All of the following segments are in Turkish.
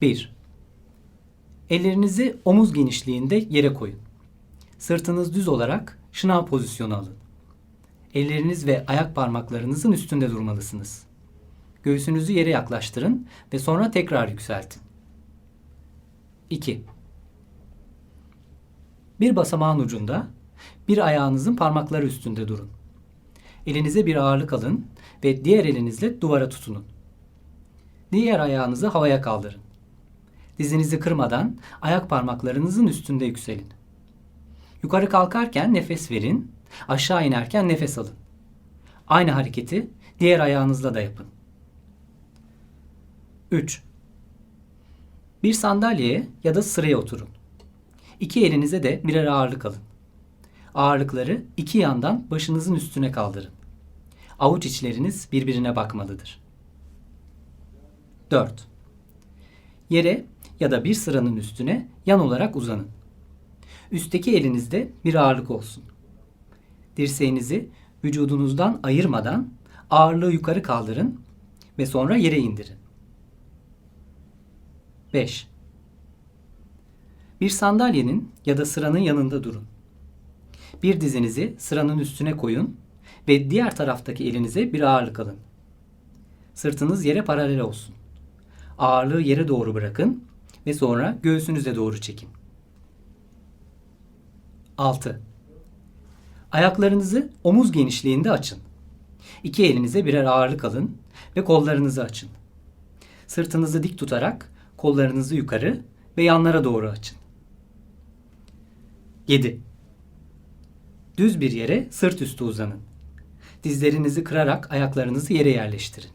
1. Ellerinizi omuz genişliğinde yere koyun. Sırtınız düz olarak şınav pozisyonu alın. Elleriniz ve ayak parmaklarınızın üstünde durmalısınız. Göğsünüzü yere yaklaştırın ve sonra tekrar yükseltin. 2. Bir basamağın ucunda bir ayağınızın parmakları üstünde durun. Elinize bir ağırlık alın ve diğer elinizle duvara tutunun. Diğer ayağınızı havaya kaldırın. Dizinizi kırmadan ayak parmaklarınızın üstünde yükselin. Yukarı kalkarken nefes verin, aşağı inerken nefes alın. Aynı hareketi diğer ayağınızla da yapın. 3. Bir sandalyeye ya da sıraya oturun. İki elinize de birer ağırlık alın. Ağırlıkları iki yandan başınızın üstüne kaldırın. Avuç içleriniz birbirine bakmalıdır. 4. Yere ya da bir sıranın üstüne yan olarak uzanın. Üstteki elinizde bir ağırlık olsun. Dirseğinizi vücudunuzdan ayırmadan ağırlığı yukarı kaldırın ve sonra yere indirin. 5. Bir sandalyenin ya da sıranın yanında durun. Bir dizinizi sıranın üstüne koyun ve diğer taraftaki elinize bir ağırlık alın. Sırtınız yere paralel olsun. Ağırlığı yere doğru bırakın ve sonra göğsünüze doğru çekin. 6. Ayaklarınızı omuz genişliğinde açın. İki elinize birer ağırlık alın ve kollarınızı açın. Sırtınızı dik tutarak kollarınızı yukarı ve yanlara doğru açın. 7. Düz bir yere sırt üstü uzanın. Dizlerinizi kırarak ayaklarınızı yere yerleştirin.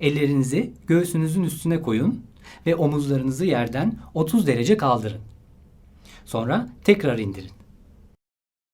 Ellerinizi göğsünüzün üstüne koyun ve omuzlarınızı yerden 30 derece kaldırın. Sonra tekrar indirin.